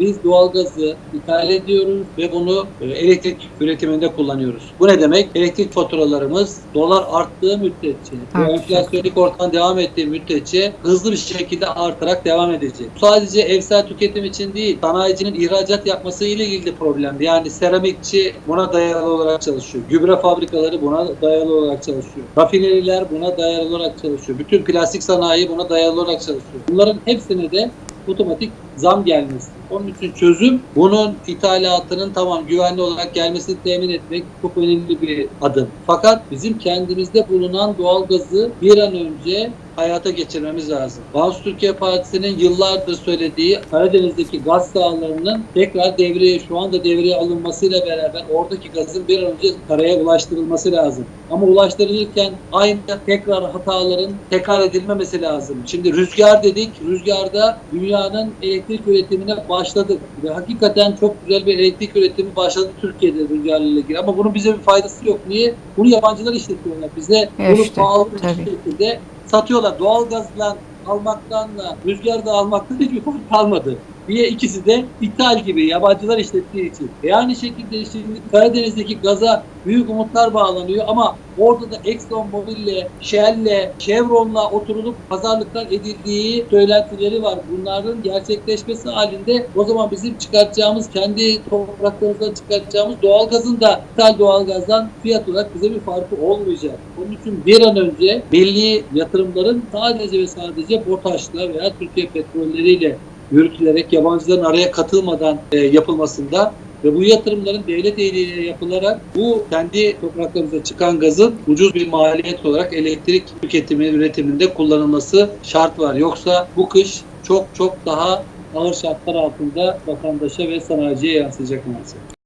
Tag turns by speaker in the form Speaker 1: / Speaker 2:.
Speaker 1: biz doğalgazı ithal ediyoruz ve bunu e, elektrik üretiminde kullanıyoruz. Bu ne demek? Elektrik faturalarımız dolar arttığı müddetçe,
Speaker 2: Artacak.
Speaker 1: enflasyonik ortam devam ettiği müddetçe hızlı bir şekilde artarak devam edecek. Sadece evsel tüketim için değil, sanayicinin ihracat yapması ile ilgili problem. Yani seramikçi buna dayalı olarak çalışıyor. Gübre fabrikaları buna dayalı olarak çalışıyor. Rafineriler buna dayalı olarak çalışıyor. Bütün plastik sanayi buna dayalı olarak çalışıyor. Bunların hepsine de otomatik zam gelmesi. Onun için çözüm bunun ithalatının tamam güvenli olarak gelmesini temin etmek çok önemli bir adım. Fakat bizim kendimizde bulunan doğalgazı bir an önce hayata geçirmemiz lazım. Bağımsız Türkiye Partisi'nin yıllardır söylediği Karadeniz'deki gaz sahalarının tekrar devreye şu anda devreye alınmasıyla beraber oradaki gazın bir an önce karaya ulaştırılması lazım. Ama ulaştırılırken aynı tekrar hataların tekrar edilmemesi lazım. Şimdi rüzgar dedik. Rüzgarda dünyanın elektrik üretimine başladık. Ve hakikaten çok güzel bir elektrik üretimi başladı Türkiye'de rüzgarla ilgili. Ama bunun bize bir faydası yok. Niye? Bunu yabancılar işletiyorlar. Bize
Speaker 2: Ya
Speaker 1: bunu
Speaker 2: işte,
Speaker 1: pahalı bir şekilde satıyorlar. Doğalgazla almaktanla rüzgarda almaktan hiçbir fark kalmadı. Diye ikisi de ithal gibi yabancılar işlettiği için. E aynı şekilde şimdi Karadeniz'deki gaza büyük umutlar bağlanıyor ama orada da ExxonMobil'le, Shell'le, Chevron'la oturulup pazarlıklar edildiği söylentileri var. Bunların gerçekleşmesi halinde o zaman bizim çıkartacağımız, kendi topraklarımızdan çıkartacağımız doğalgazın da ithal doğalgazdan fiyat olarak bize bir farkı olmayacak. Onun için bir an önce milli yatırımların sadece ve sadece BOTAŞ'la veya Türkiye petrolleriyle yürütülerek yabancıların araya katılmadan e, yapılmasında ve bu yatırımların devlet eliyle yapılarak bu kendi topraklarımıza çıkan gazın ucuz bir maliyet olarak elektrik tüketimi üretiminde kullanılması şart var. Yoksa bu kış çok çok daha ağır şartlar altında vatandaşa ve sanayiciye yansıyacak maalesef.